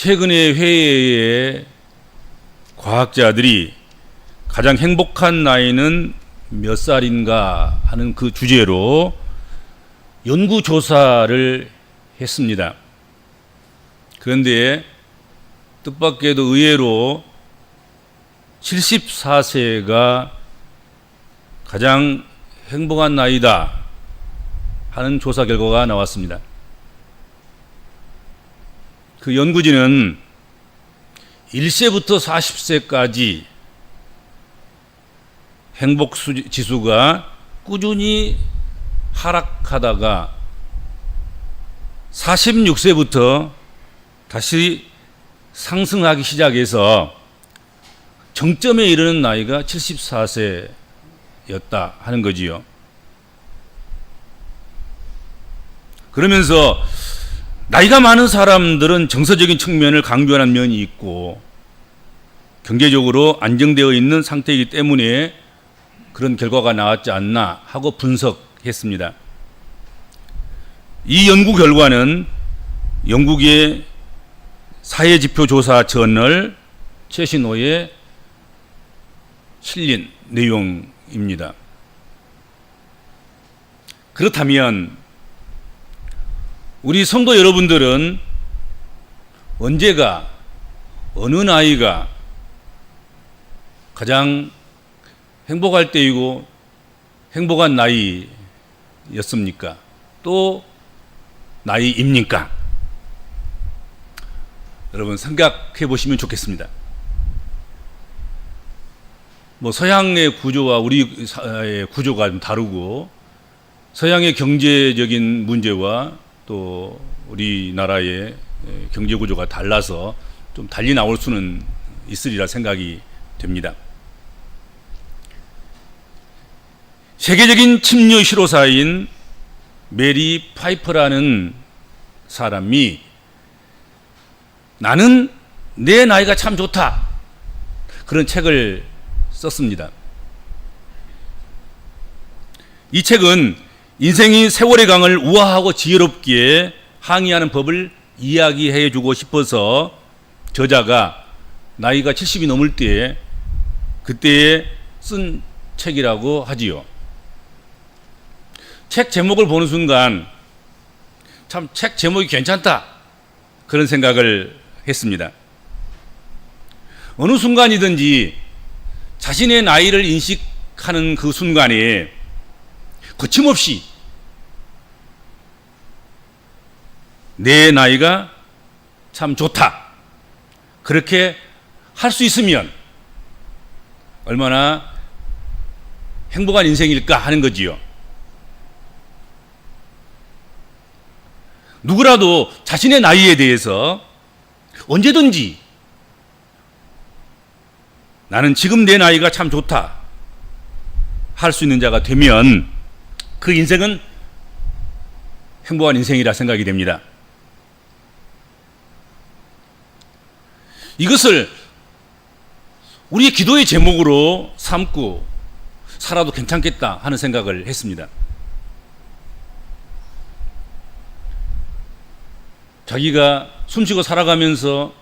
최근의 회의에 과학자들이 가장 행복한 나이는 몇 살인가 하는 그 주제로 연구 조사를 했습니다. 그런데 뜻밖에도 의외로 74세가 가장 행복한 나이다 하는 조사 결과가 나왔습니다. 그 연구진은 1세부터 40세까지 행복 수- 지수가 꾸준히 하락하다가 46세부터 다시 상승하기 시작해서 정점에 이르는 나이가 74세였다 하는 거지요. 그러면서 나이가 많은 사람들은 정서적인 측면을 강조하는 면이 있고 경제적으로 안정되어 있는 상태이기 때문에 그런 결과가 나왔지 않나 하고 분석했습니다. 이 연구 결과는 영국의 사회지표 조사 저널 최신호에 실린 내용입니다. 그렇다면 우리 성도 여러분들은 언제가 어느 나이가 가장 행복할 때이고 행복한 나이였습니까? 또 나이입니까? 여러분 생각해 보시면 좋겠습니다. 뭐 서양의 구조와 우리 구조가 좀 다르고 서양의 경제적인 문제와 또 우리나라의 경제 구조가 달라서 좀 달리 나올 수는 있으리라 생각이 됩니다. 세계적인 침류 실효사인 메리 파이퍼라는 사람이 나는 내 나이가 참 좋다. 그런 책을 썼습니다. 이 책은 인생이 세월의 강을 우아하고 지혜롭게 항의하는 법을 이야기해 주고 싶어서 저자가 나이가 70이 넘을 때 그때에 쓴 책이라고 하지요. 책 제목을 보는 순간 참 책 제목이 괜찮다. 그런 생각을 했습니다. 어느 순간이든지 자신의 나이를 인식하는 그 순간에 거침없이 내 나이가 참 좋다. 그렇게 할 수 있으면 얼마나 행복한 인생일까 하는 거지요. 누구라도 자신의 나이에 대해서 언제든지 나는 지금 내 나이가 참 좋다 할 수 있는 자가 되면 그 인생은 행복한 인생이라 생각이 됩니다. 이것을 우리의 기도의 제목으로 삼고 살아도 괜찮겠다 하는 생각을 했습니다. 자기가 숨쉬고 살아가면서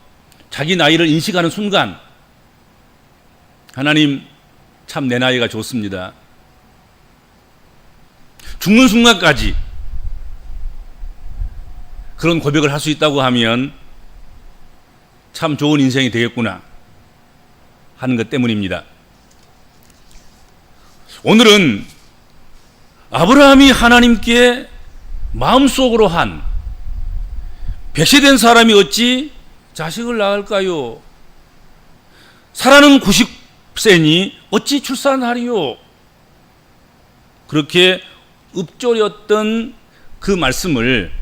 자기 나이를 인식하는 순간 하나님 참 내 나이가 좋습니다. 죽는 순간까지 그런 고백을 할 수 있다고 하면 참 좋은 인생이 되겠구나 하는 것 때문입니다. 오늘은 아브라함이 하나님께 마음속으로 한 백세된 사람이 어찌 자식을 낳을까요? 사라는 90세니 어찌 출산하리요? 그렇게 읊조렸던 그 말씀을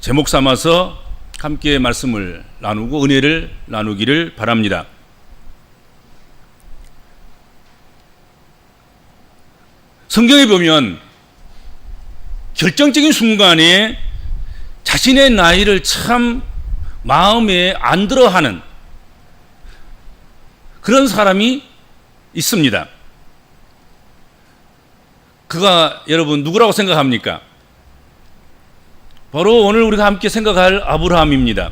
제목 삼아서 함께 말씀을 나누고 은혜를 나누기를 바랍니다. 성경에 보면 결정적인 순간에 자신의 나이를 참 마음에 안 들어 하는 그런 사람이 있습니다. 그가 여러분 누구라고 생각합니까? 바로 오늘 우리가 함께 생각할 아브라함입니다.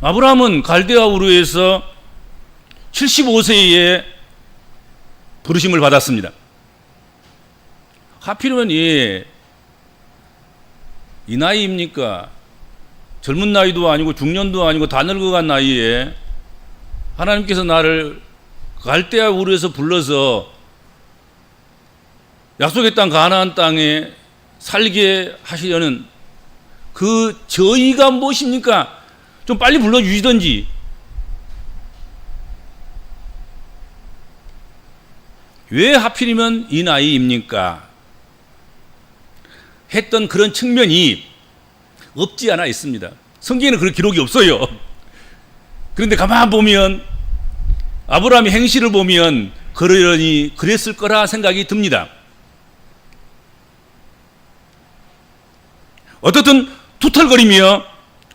아브라함은 갈대아 우르에서 75세에 부르심을 받았습니다. 하필이면 이, 이 나이입니까? 젊은 나이도 아니고 중년도 아니고 다 늙어간 나이에 하나님께서 나를 갈대아 우르에서 불러서 약속의 땅 가나안 땅에 살게 하시려는 그 저희가 무엇입니까? 좀 빨리 불러주시던지 왜 하필이면 이 나이입니까? 했던 그런 측면이 없지 않아 있습니다. 성경에는 그런 기록이 없어요. 그런데 가만 보면 아브라함의 행실을 보면 그러려니 그랬을 거라 생각이 듭니다. 어떻든 투털거리며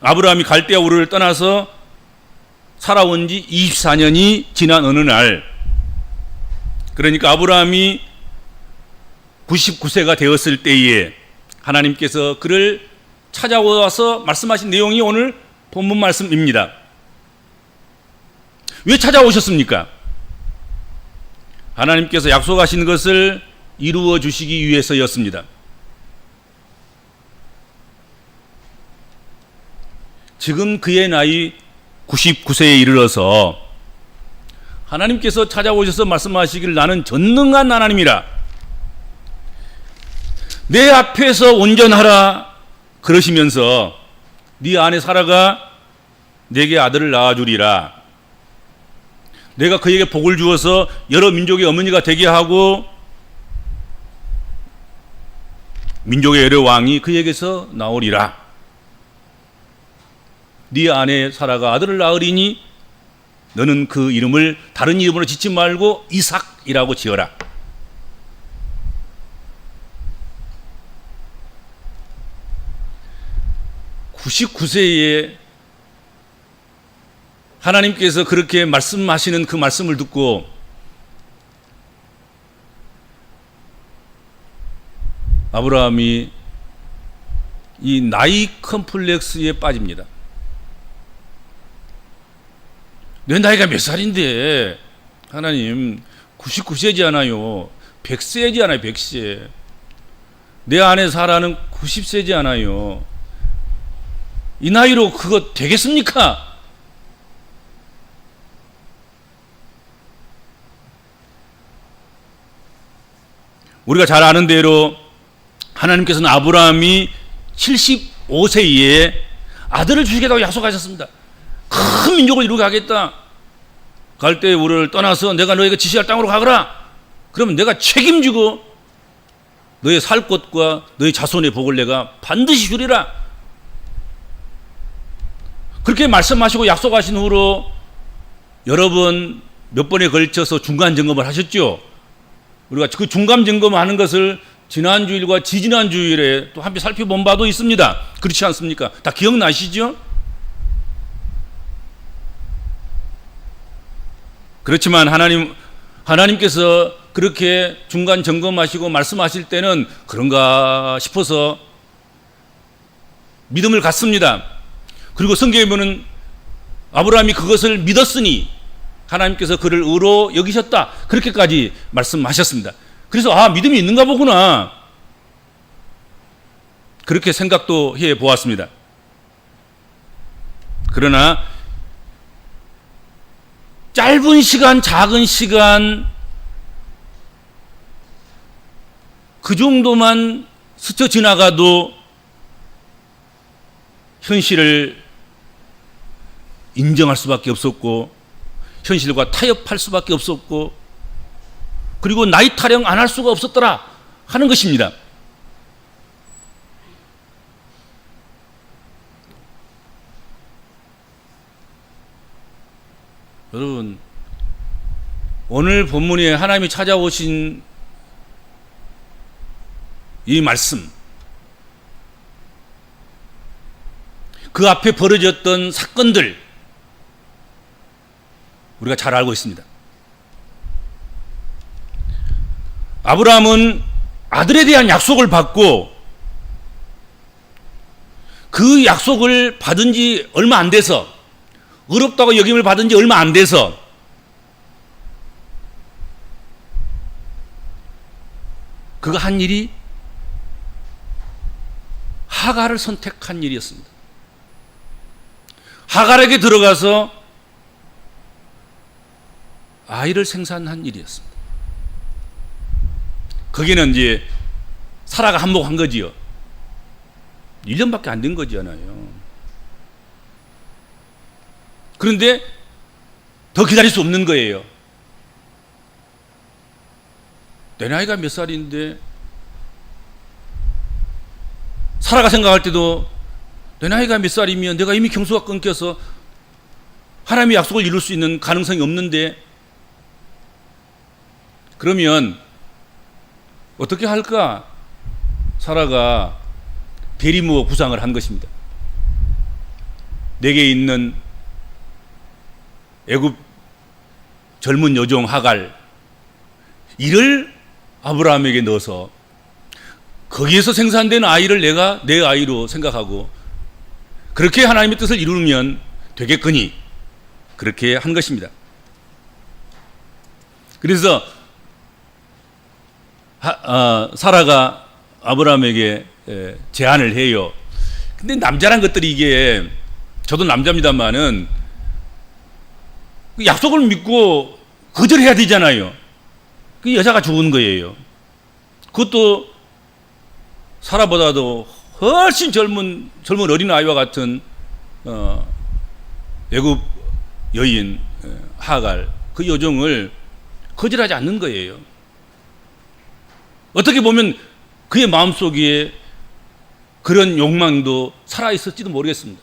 아브라함이 갈대아 우르를 떠나서 살아온 지 24년이 지난 어느 날 그러니까 아브라함이 99세가 되었을 때에 하나님께서 그를 찾아와서 말씀하신 내용이 오늘 본문 말씀입니다. 왜 찾아오셨습니까? 하나님께서 약속하신 것을 이루어 주시기 위해서였습니다. 지금 그의 나이 99세에 이르러서 하나님께서 찾아오셔서 말씀하시길 나는 전능한 하나님이라. 내 앞에서 온전하라 그러시면서 네 안에 살아가 내게 아들을 낳아주리라. 내가 그에게 복을 주어서 여러 민족의 어머니가 되게 하고 민족의 여러 왕이 그에게서 나오리라. 네 안에 살아가 아들을 낳으리니 너는 그 이름을 다른 이름으로 짓지 말고 이삭이라고 지어라. (99세에) 하나님께서 그렇게 말씀하시는 그 말씀을 듣고 아브라함이 이 나이 컴플렉스에 빠집니다. 내 나이가 몇 살인데 하나님 99세지 않아요. 100세지 않아요. 100세. 내 안에 살아는 90세지 않아요. 이 나이로 그거 되겠습니까? 우리가 잘 아는 대로 하나님께서는 아브라함이 75세에 아들을 주시겠다고 약속하셨습니다. 큰 민족을 이루게 하겠다. 갈대 우를 떠나서 내가 너에게 지시할 땅으로 가거라. 그러면 내가 책임지고 너의 살 것과 너의 자손의 복을 내가 반드시 주리라. 그렇게 말씀하시고 약속하신 후로 여러분 몇 번에 걸쳐서 중간 점검을 하셨죠. 우리가 그 중간 점검하는 것을 지난 주일과 지지난 주일에 또 함께 살펴본 바도 있습니다. 그렇지 않습니까? 다 기억나시죠? 그렇지만 하나님 하나님께서 그렇게 중간 점검하시고 말씀하실 때는 그런가 싶어서 믿음을 갖습니다. 그리고 성경에 보면 아브라함이 그것을 믿었으니 하나님께서 그를 의로 여기셨다. 그렇게까지 말씀하셨습니다. 그래서 아, 믿음이 있는가 보구나. 그렇게 생각도 해 보았습니다. 그러나 짧은 시간, 작은 시간 그 정도만 스쳐 지나가도 현실을 인정할 수밖에 없었고 현실과 타협할 수밖에 없었고 그리고 나이 타령 안 할 수가 없었더라 하는 것입니다. 여러분 오늘 본문에 하나님이 찾아오신 이 말씀 그 앞에 벌어졌던 사건들 우리가 잘 알고 있습니다. 아브라함은 아들에 대한 약속을 받고 그 약속을 받은 지 얼마 안 돼서 어렵다고 여김을 받은 지 얼마 안 돼서 그가 한 일이 하가를 선택한 일이었습니다. 하갈에게 들어가서 아이를 생산한 일이었습니다. 거기는 이제 사라가 한몫한 거지요. 1년밖에 안 된 거잖아요. 그런데 더 기다릴 수 없는 거예요. 내 나이가 몇 살인데 사라가 생각할 때도 내 나이가 몇 살이면 내가 이미 경수가 끊겨서 하나님의 약속을 이룰 수 있는 가능성이 없는데 그러면 어떻게 할까? 사라가 대리무어 구상을 한 것입니다. 내게 있는 애굽 젊은 여종 하갈 이를 아브라함에게 넣어서 거기에서 생산된 아이를 내가 내 아이로 생각하고 그렇게 하나님의 뜻을 이루면 되겠거니 그렇게 한 것입니다. 그래서 하, 어, 사라가 아브라함에게 에, 제안을 해요. 근데 남자란 것들이 이게 저도 남자입니다만은 그 약속을 믿고 거절해야 되잖아요. 그 여자가 죽은 거예요. 그것도 사라보다도 훨씬 젊은 젊은 어린 아이와 같은 어, 애굽 여인 에, 하갈 그 여종을 거절하지 않는 거예요. 어떻게 보면 그의 마음속에 그런 욕망도 살아 있었지도 모르겠습니다.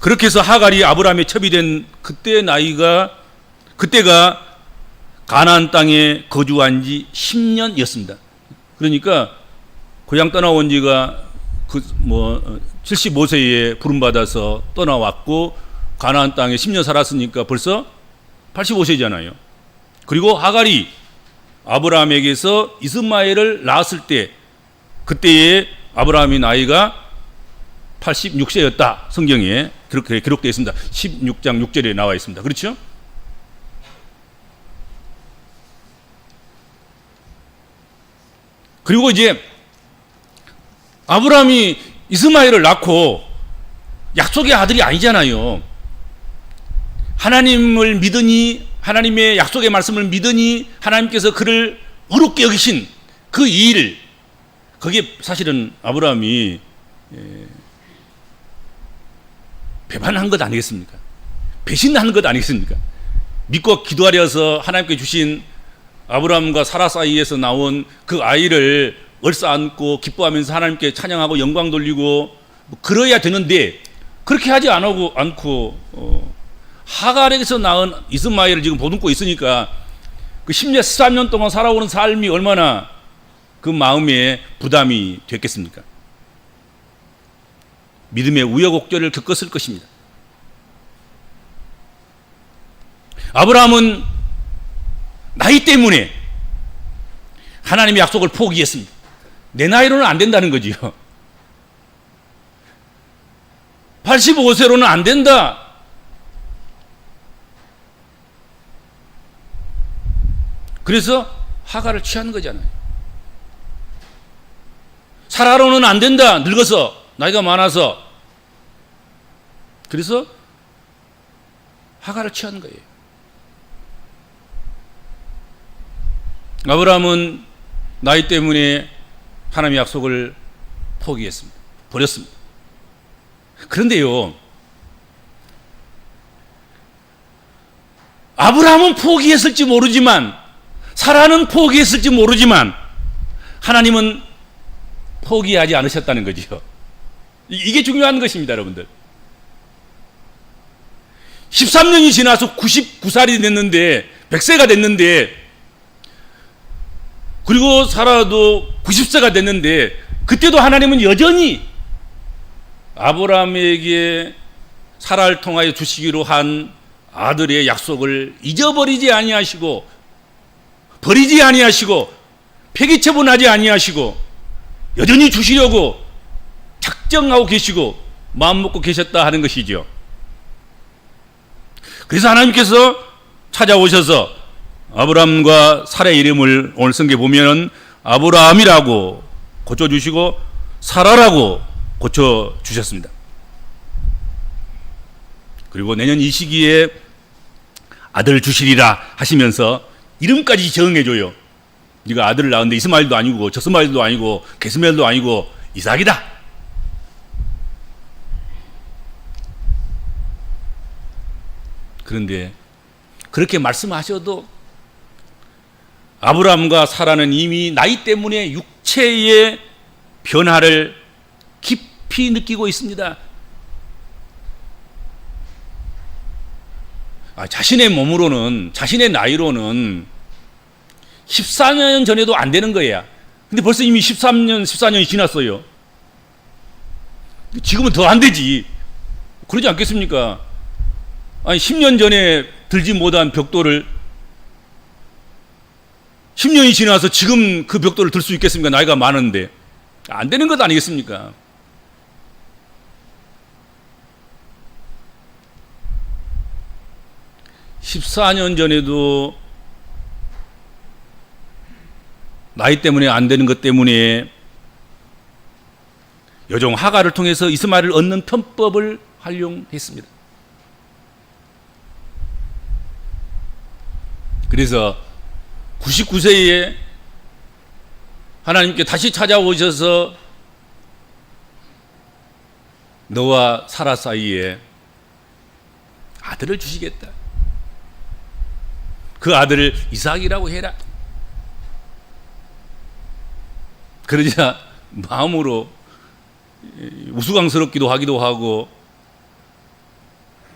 그렇게 해서 하갈이 아브라함의 첩이 된 그때 나이가 그때가 가나안 땅에 거주한 지 10년이었습니다. 그러니까 고향 떠나온 지가 그 뭐 75세에 부름 받아서 떠나왔고 가나안 땅에 10년 살았으니까 벌써 85세잖아요. 그리고 하갈이 아브라함에게서 이스마엘을 낳았을 때 그때의 아브라함의 나이가 86세였다. 성경에 그렇게 기록되어 있습니다. 16장 6절에 나와 있습니다. 그렇죠? 그리고 이제 아브라함이 이스마엘을 낳고 약속의 아들이 아니잖아요. 하나님을 믿으니 하나님의 약속의 말씀을 믿으니 하나님께서 그를 어렵게 여기신 그 일, 그게 사실은 아브라함이 배반한 것 아니겠습니까? 배신한 것 아니겠습니까? 믿고 기도하려서 하나님께 주신 아브라함과 사라 사이에서 나온 그 아이를 얼싸안고 기뻐하면서 하나님께 찬양하고 영광 돌리고 뭐 그러야 되는데 그렇게 하지 않고 않고 어, 하갈에게서 낳은 이스마엘을 지금 보듬고 있으니까 그 10년 13년 동안 살아오는 삶이 얼마나 그 마음에 부담이 됐겠습니까? 믿음의 우여곡절을 겪었을 것입니다. 아브라함은 나이 때문에 하나님의 약속을 포기했습니다. 내 나이로는 안 된다는 거지요. 85세로는 안 된다. 그래서 하가를 취하는 거잖아요. 사라로는 안 된다. 늙어서 나이가 많아서 그래서 하가를 취하는 거예요. 아브라함은 나이 때문에 하나님의 약속을 포기했습니다. 버렸습니다. 그런데요, 아브라함은 포기했을지 모르지만, 사라는 포기했을지 모르지만, 하나님은 포기하지 않으셨다는 거지요. 이게 중요한 것입니다, 여러분들. 13년이 지나서 99살이 됐는데, 100세가 됐는데, 그리고 살아도 90세가 됐는데 그때도 하나님은 여전히 아브라함에게 사라를 통하여 주시기로 한 아들의 약속을 잊어버리지 아니하시고 버리지 아니하시고 폐기처분하지 아니하시고 여전히 주시려고 작정하고 계시고 마음 먹고 계셨다 하는 것이죠. 그래서 하나님께서 찾아오셔서 아브라함과 사라의 이름을 오늘 성경에 보면은 아브라함이라고 고쳐 주시고 사라라고 고쳐 주셨습니다. 그리고 내년 이 시기에 아들 주시리라 하시면서 이름까지 정해 줘요. 네가 아들을 낳았는데 이스마엘도 아니고 저스마엘도 아니고 게스멜도 아니고 이삭이다. 그런데 그렇게 말씀하셔도 아브라함과 사라는 이미 나이 때문에 육체의 변화를 깊이 느끼고 있습니다. 아, 자신의 몸으로는 자신의 나이로는 14년 전에도 안 되는 거야. 근데 벌써 이미 13년, 14년이 지났어요. 지금은 더 안 되지. 그러지 않겠습니까? 아니 10년 전에 들지 못한 벽돌을 10년이 지나서 지금 그 벽돌을 들 수 있겠습니까? 나이가 많은데 안 되는 것 아니겠습니까? (14년) 전에도 나이 때문에 안 되는 것 때문에 여종 하가를 통해서 이스마엘을 얻는 편법을 활용했습니다. 그래서 99세에 하나님께 다시 찾아오셔서 너와 사라 사이에 아들을 주시겠다. 그 아들을 이삭이라고 해라. 그러자 마음으로 우스꽝스럽기도 하기도 하고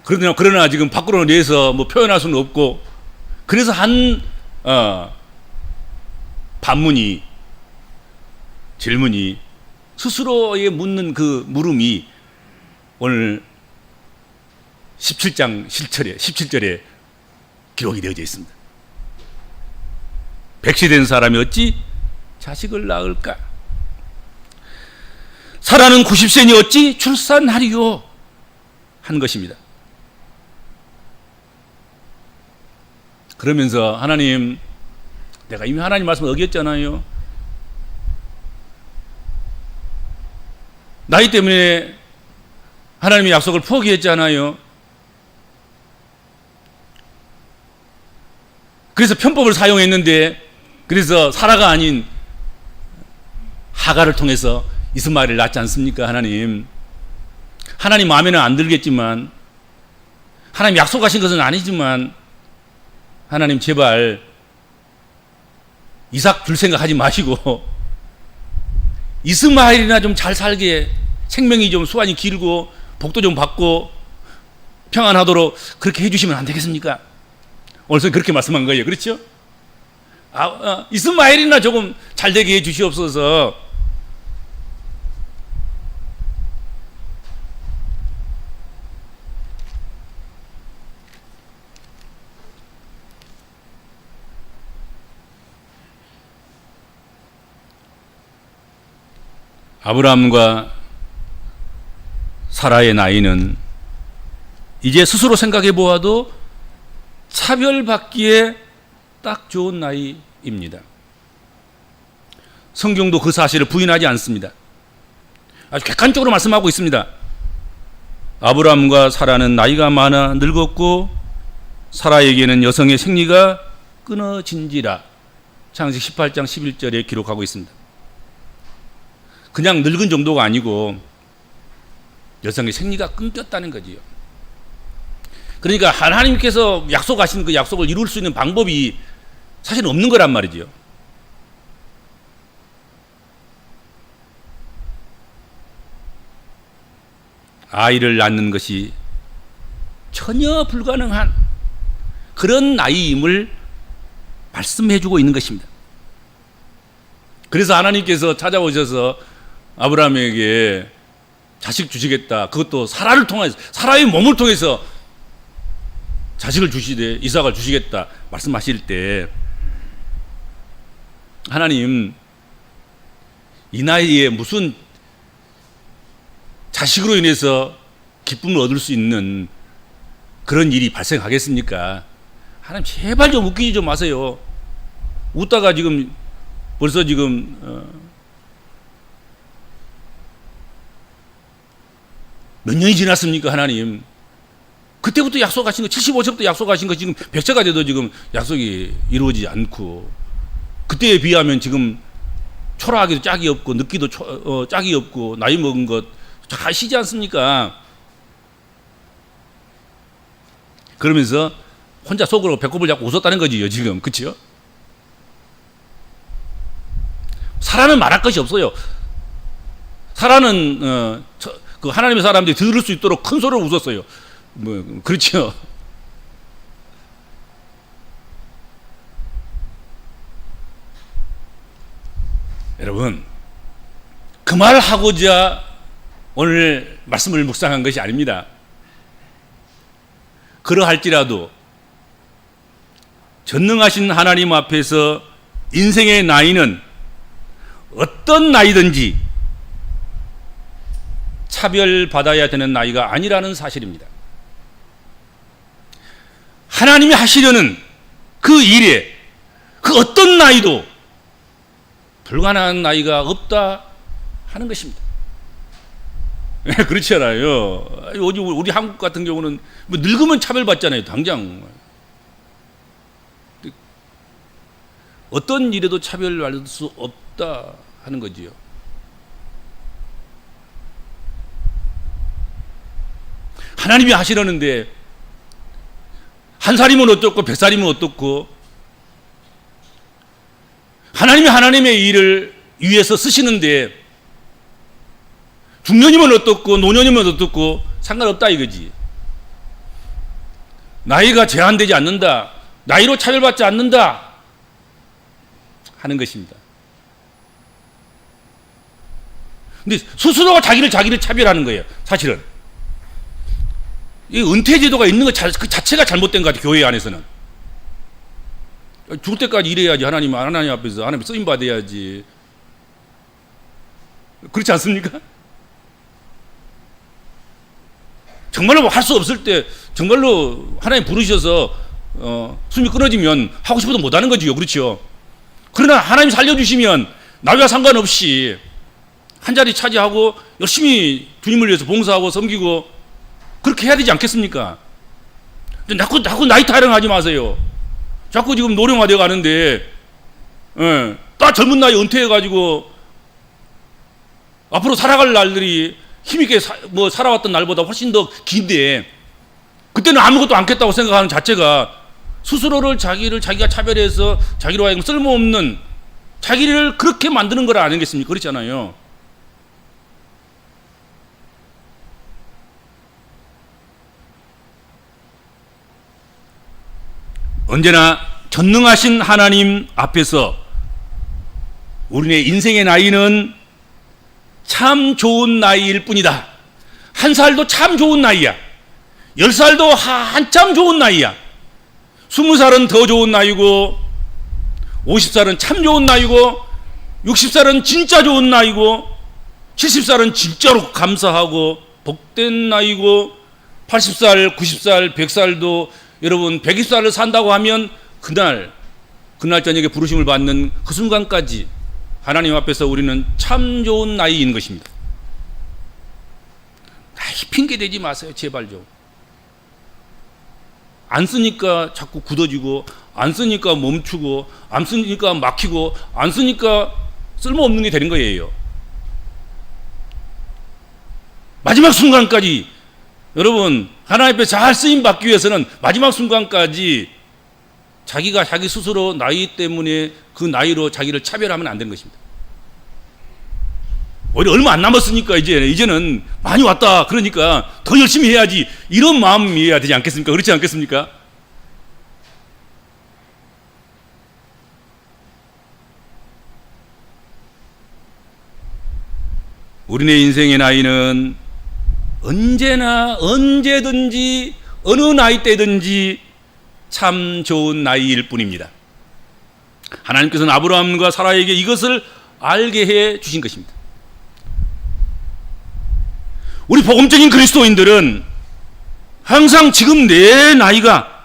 그러나 그러나 지금 밖으로 내서 뭐 표현할 수는 없고 그래서 한 어, 반문이 질문이 스스로에 묻는 그 물음이 오늘 17장 실절에 17절에 기록이 되어져 있습니다. 백시된 사람이 어찌 자식을 낳을까? 사라는 90세니 어찌 출산하리요? 한 것입니다. 그러면서 하나님, 내가 이미 하나님 말씀을 어겼잖아요. 나이 때문에 하나님의 약속을 포기했잖아요. 그래서 편법을 사용했는데, 그래서 사라가 아닌 하가를 통해서 이스마엘을 낳지 않습니까, 하나님? 하나님 마음에는 안 들겠지만, 하나님 약속하신 것은 아니지만, 하나님 제발 이삭 둘 생각하지 마시고 이스마엘이나 좀 잘 살게 생명이 좀 수완이 길고 복도 좀 받고 평안하도록 그렇게 해주시면 안 되겠습니까? 오늘 선 그렇게 말씀한 거예요. 그렇죠? 아, 어, 이스마엘이나 조금 잘 되게 해 주시옵소서. 아브라함과 사라의 나이는 이제 스스로 생각해 보아도 차별받기에 딱 좋은 나이입니다. 성경도 그 사실을 부인하지 않습니다. 아주 객관적으로 말씀하고 있습니다. 아브라함과 사라는 나이가 많아 늙었고 사라에게는 여성의 생리가 끊어진지라 창세기 18장 11절에 기록하고 있습니다. 그냥 늙은 정도가 아니고 여성의 생리가 끊겼다는 거지요. 그러니까 하나님께서 약속하신 그 약속을 이룰 수 있는 방법이 사실 없는 거란 말이지요. 아이를 낳는 것이 전혀 불가능한 그런 나이임을 말씀해 주고 있는 것입니다. 그래서 하나님께서 찾아오셔서 아브라함에게 자식 주시겠다. 그것도 사라를 통해서 사라의 몸을 통해서 자식을 주시되 이삭을 주시겠다 말씀하실 때 하나님 이 나이에 무슨 자식으로 인해서 기쁨을 얻을 수 있는 그런 일이 발생하겠습니까? 하나님 제발 좀 웃기지 좀 마세요. 웃다가 지금 벌써 지금 어, 몇 년이 지났습니까, 하나님? 그때부터 약속하신 거, 75세부터 약속하신 거 지금 100세가 돼도 지금 약속이 이루어지지 않고 그때에 비하면 지금 초라하기도 짝이 없고 늦기도 초, 어, 짝이 없고 나이 먹은 것다 아시지 않습니까? 그러면서 혼자 속으로 배꼽을 잡고 웃었다는 거지요, 지금. 그치요? 사라는 말할 것이 없어요. 사라는, 어, 저, 그 하나님의 사람들이 들을 수 있도록 큰 소리로 웃었어요. 뭐, 그렇죠. 여러분, 그 말 하고자 오늘 말씀을 묵상한 것이 아닙니다. 그러할지라도 전능하신 하나님 앞에서 인생의 나이는 어떤 나이든지 차별받아야 되는 나이가 아니라는 사실입니다. 하나님이 하시려는 그 일에 그 어떤 나이도 불가능한 나이가 없다 하는 것입니다. 우리, 우리 한국 같은 경우는 뭐 늙으면 차별받잖아요, 당장. 어떤 일에도 차별받을 수 없다 하는 거지요. 하나님이 하시려는데 한 살이면 어떻고 백 살이면 어떻고 하나님이 하나님의 일을 위해서 쓰시는데 중년이면 어떻고 노년이면 어떻고 상관없다 이거지. 나이가 제한되지 않는다. 나이로 차별받지 않는다. 하는 것입니다. 근데 스스로가 자기를 자기를 차별하는 거예요. 사실은. 이 은퇴 제도가 있는 것 자, 그 자체가 잘못된 것 같아요. 교회 안에서는. 죽을 때까지 일해야지 하나님 하나님 앞에서 하나님 쓰임 받아야지. 그렇지 않습니까? 정말로 할 수 없을 때 정말로 하나님 부르셔서 어, 숨이 끊어지면 하고 싶어도 못 하는 거지요. 그렇죠? 그러나 하나님 살려주시면 나이와 상관없이 한 자리 차지하고 열심히 주님을 위해서 봉사하고 섬기고 그렇게 해야 되지 않겠습니까? 자꾸 자꾸 나이 타령하지 마세요. 자꾸 지금 노령화되어 가는데 예, 딱 젊은 나이 은퇴해가지고 앞으로 살아갈 날들이 힘있게 사, 뭐 살아왔던 날보다 훨씬 더 긴데 그때는 아무것도 않겠다고 생각하는 자체가 스스로를 자기를 자기가 차별해서 자기로 하여금 쓸모없는 자기를 그렇게 만드는 걸 아니겠습니까? 그렇잖아요. 언제나 전능하신 하나님 앞에서 우리의 인생의 나이는 참 좋은 나이일 뿐이다. 한 살도 참 좋은 나이야. 열 살도 한참 좋은 나이야. 스무 살은 더 좋은 나이고, 오십 살은 참 좋은 나이고, 육십 살은 진짜 좋은 나이고, 칠십 살은 진짜로 감사하고 복된 나이고, 팔십 살, 구십 살, 백 살도 여러분 백십 살을 산다고 하면 그날 그날 저녁에 부르심을 받는 그 순간까지 하나님 앞에서 우리는 참 좋은 나이인 것입니다. 나이 핑계 대지 마세요, 제발 좀. 안 쓰니까 자꾸 굳어지고, 안 쓰니까 멈추고, 안 쓰니까 막히고, 안 쓰니까 쓸모없는 게 되는 거예요. 마지막 순간까지 여러분 하나님 앞에 잘 쓰임 받기 위해서는 마지막 순간까지 자기가 자기 스스로 나이 때문에 그 나이로 자기를 차별하면 안 되는 것입니다. 오히려 얼마 안 남았으니까 이제 이제는 많이 왔다. 그러니까 더 열심히 해야지. 이런 마음이어야 되지 않겠습니까? 그렇지 않겠습니까? 우리네 인생의 나이는 언제나 언제든지 어느 나이 때든지 참 좋은 나이일 뿐입니다. 하나님께서는 아브라함과 사라에게 이것을 알게 해 주신 것입니다. 우리 복음적인 그리스도인들은 항상 지금 내 나이가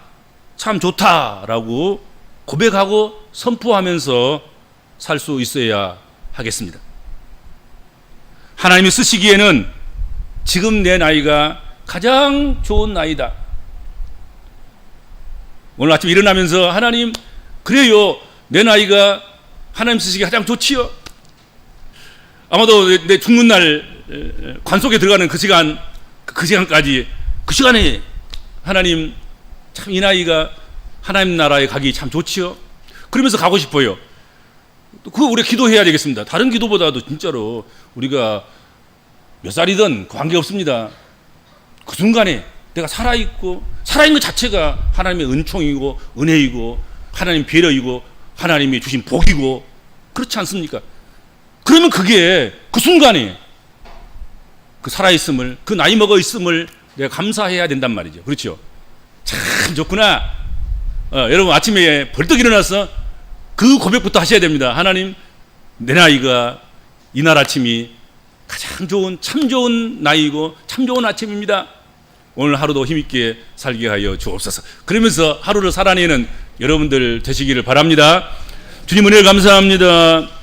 참 좋다라고 고백하고 선포하면서 살 수 있어야 하겠습니다. 하나님이 쓰시기에는 지금 내 나이가 가장 좋은 나이다. 오늘 아침 일어나면서 하나님 그래요 내 나이가 하나님 쓰시기 가장 좋지요. 아마도 내- 내 죽는 날 에, 관속에 들어가는 그 시간 그 시간까지 그 시간에 하나님 참 이 나이가 하나님 나라에 가기 참 좋지요. 그러면서 가고 싶어요. 그 우리 기도해야 되겠습니다. 다른 기도보다도 진짜로 우리가 몇 살이든 관계 없습니다. 그 순간에 내가 살아 있고 살아 있는 것 자체가 하나님의 은총이고 은혜이고 하나님 배려이고 하나님이 주신 복이고 그렇지 않습니까? 그러면 그게 그 순간에 그 살아 있음을 그 나이 먹어 있음을 내가 감사해야 된단 말이죠. 그렇죠? 참 좋구나. 어, 여러분 아침에 벌떡 일어나서 그 고백부터 하셔야 됩니다. 하나님 내 나이가 이날 아침이 가장 좋은 참 좋은 나이고 참 좋은 아침입니다. 오늘 하루도 힘있게 살게 하여 주옵소서. 그러면서 하루를 살아내는 여러분들 되시기를 바랍니다. 주님 은혜를 감사합니다.